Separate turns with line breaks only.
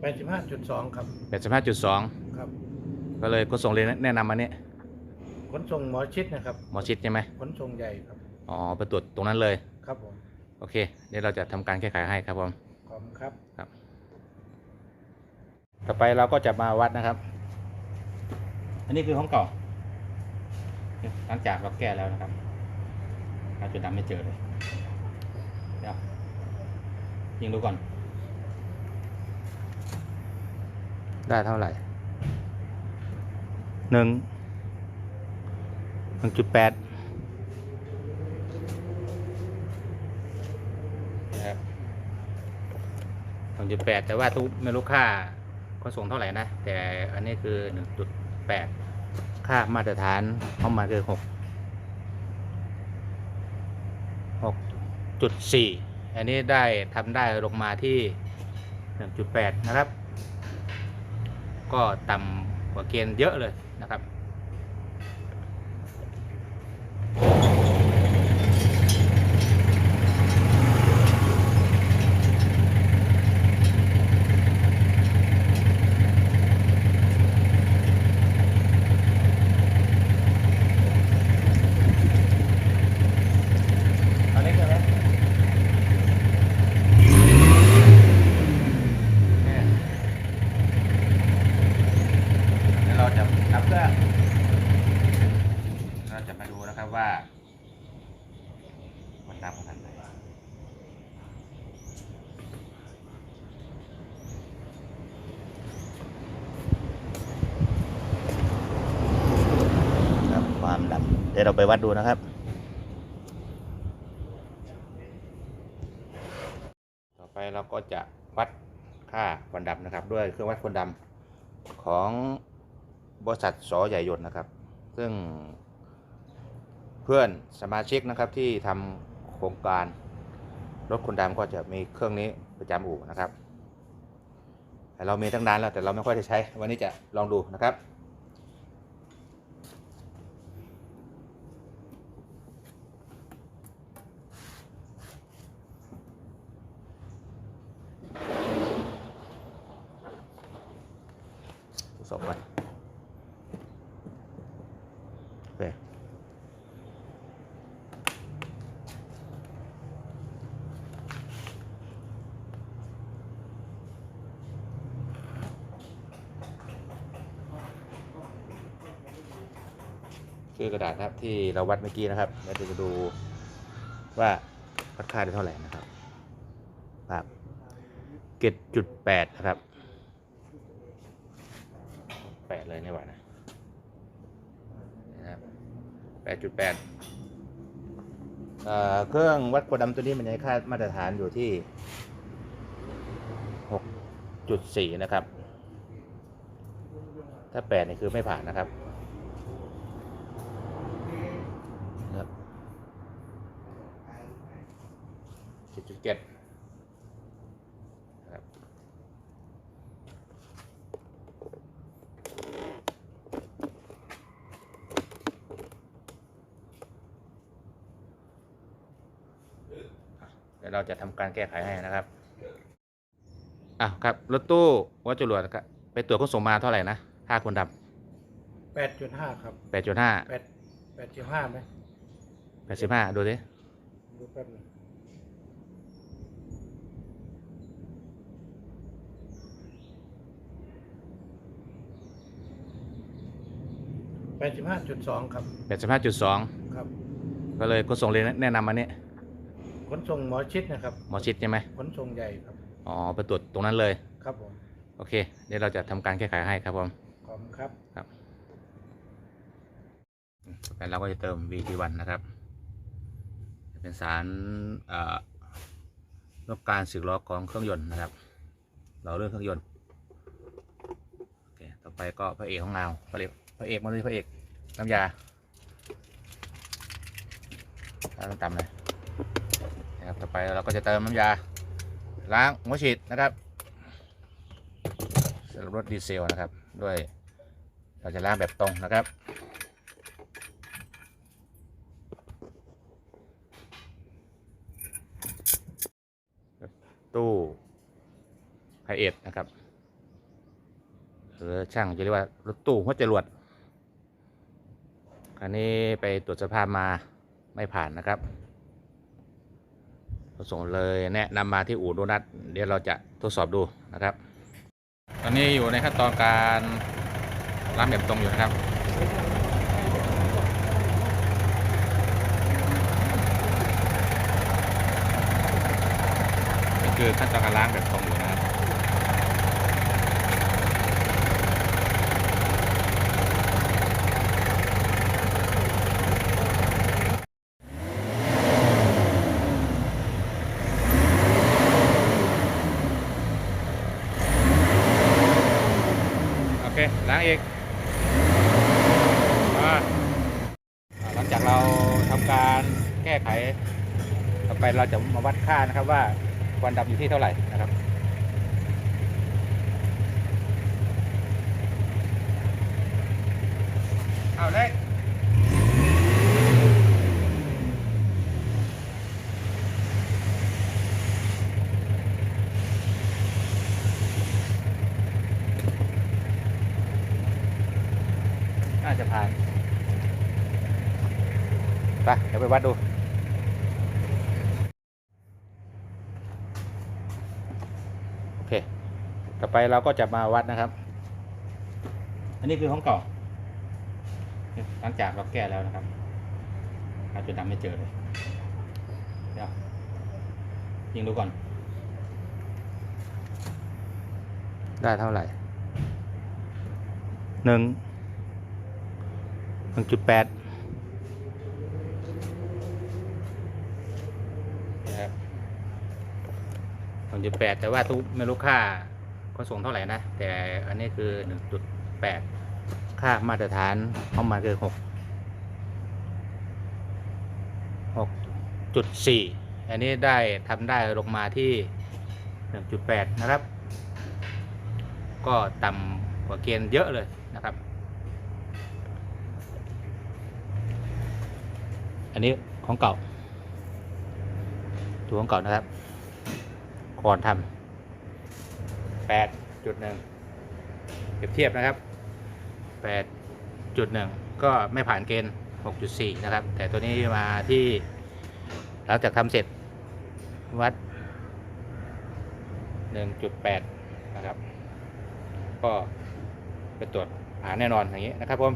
แปดสิบห้าจุดสองครับ
แปดสิบห้าจุดสอง
ครับ
ก็เลยขนส่งเลยแนะนำมาเนี่ย
ขนส่งหมอชิดนะครับ
หมอชิดใช่ไหม
ขนส่งใหญ่ครับ
อ๋อไปตรวจตรงนั้นเลย
ครับผม
โอเค เดี๋ยวเราจะทำการแก้ไขให้ครับผม
ขอบคุณครับ
ต่อไปเราก็จะมาวัดนะครับ อันนี้คือของเก่า หลังจากเราแก้แล้วนะครับเราจุดดำไม่เจอเลย เดี๋ยวยิงดูก่อน ได้เท่าไหร่หนึ่งหนึ่งจุดแปดนะครับหนึ่งจุดแปดแต่ว่าทุกไม่รู้ค่าขนส่งเท่าไหร่นะ แต่อันนี้คือหนึ่งจุดแปดค่ามาตรฐานเข้ามาคือหกหกจุดสี่อันนี้ได้ทำได้ลงมาที่หนึ่งจุดแปดนะครับ ก็ต่ำกว่าเกณฑ์เยอะเลยนะครับ ตอนนี้คืออะไรเนี่ยเดี๋ยวเราจะนับเครื่องเราจะมาดูนะครับว่ามันนับขนาดไหนครับความ ดี๋ยวเราไปวัดดูนะครับ ต่อไปเราก็จะวัดค่าควันดำนะครับ ด้วยเครื่องวัดควันดำของบริษัทสอใหญ่ยนต์นะครับ ซึ่งเพื่อนสมาชิกนะครับที่ทำโครงการรถควันดำก็จะมีเครื่องนี้ประจำอู่นะครับแต่เรามีตั้งนานแล้วแต่เราไม่ค่อยได้ใช้ วันนี้จะลองดูนะครับ ทดสอบไว้โอเคคือกระดาษนะครับที่เราวัดเมื่อกี้นะครับเดี๋ยวจะดูว่าวัดค่าได้เท่าไหร่นะครับครับเกตจุดแปดนะครับ แปดเลยนี่หว่านะนะครับแปดจุดแปดเครื่องวัดความดันตัวนี้มันจะให้ค่ามาตรฐานอยู่ที่หกจุดสี่นะครับ ถ้าแปดนี่คือไม่ผ่านนะครับนะครับเจ็ดจุดเจ็ดนะครับ เดี๋ยวเราจะทำการแก้ไขให้นะครับอะครับรถตู้วัดจรวดครับไปตรวจขนส่งมาเท่าไหร่นะค่าคนด
แปดจุดห้าครับำ
แปดจุดห้า
แปดแปดจุดห้าไหม
แปดสิบห้าดูสิ
ดูแป๊บหนึงแปดสิบห้าจุดสองครับ
แปดสิบห้าจุดสอง
ครับ
ก็เลยขนส่งเลยแนะนำมาเนี่ย
ขนส่งหมอชิดนะครับ
หมอชิดใช่ไหม
ขนส่งใหญ่ครับ
อ๋อไปตรวจตรงนั้นเลย
ครับผม
โอเค เดี๋ยวเราจะทำการแก้ไขให้ครับผม
ขอบคุณครับ
อืมต่อไปเราก็จะเติม VT1 นะครับเป็นสารเอ่อลดการสึกหรอของเครื่องยนต์นะครับ เราเรื่องเครื่องยนต์โอเคต่อไปก็พระเอกของเราพระเอกพระเอกมาเลยพระเอกน้ำยาล้างต่ำๆเลยนะครับต่อ ไปเราก็จะเติมน้ำยา ล้างหัวฉีดนะครับสำหรับรถดีเซลนะครับ ด้วยเราจะล้างแบบตรงนะครับตู้ไฮเอ็ดนะครับหรือช่างจะเรียกว่ารถตู้หัวจรวดคันนี้ไปตรวจสภาพมาไม่ผ่านนะครับ ส่งเลยแนะนำมาที่อู่โดนัทเดี๋ยวเราจะทดสอบดูนะครับ ตอนนี้อยู่ในขั้นตอนการล้างแบบตรงอยู่นะครับนี่คือขั้นตอนการล้างแบบตรงอยู่นะครับ ล้างอีกมาอ่าหลังจากเราทำการแก้ไข ต่อไปเราจะมาวัดค่านะครับว่าควันดำอยู่ที่เท่าไหร่นะครับเอาเลยน่าจะผ่าน ไปเดี๋ยวไปวัดดูโอเค ต่อไปเราก็จะมาวัดนะครับ อันนี้คือห้องเก่าหลังจากเราแก้แล้วนะครับอาจจะดำไม่เจอเลยเดี๋ยวยิงดูก่อน ได้เท่าไหร่หนึ่งหนึ่งจุดแปดนะครับ หนึ่งจุดแปดแต่ว่าทุกไม่รู้ค่าก็ส่งเท่าไหร่นะ แต่อันนี้คือหนึ่งจุดแปดค่ามาตรฐานเของมันคือหกหกจุดสี่อันนี้ได้ทำได้ลงมาที่หนึ่งจุดแปดนะครับ ก็ต่ำกว่าเกณฑ์เยอะเลยนะครับ อันนี้ของเก่าตัวของเก่านะครับ ก่อนทำแปดจุดหนึ่งเปรียบเทียบนะครับ8.1ก็ไม่ผ่านเกณฑ์6.4นะครับ แต่ตัวนี้มาที่หลังจากทำเสร็จวัด1.8นะครับ ก็ไปตรวจผ่านแน่นอนอย่างนี้นะครับผม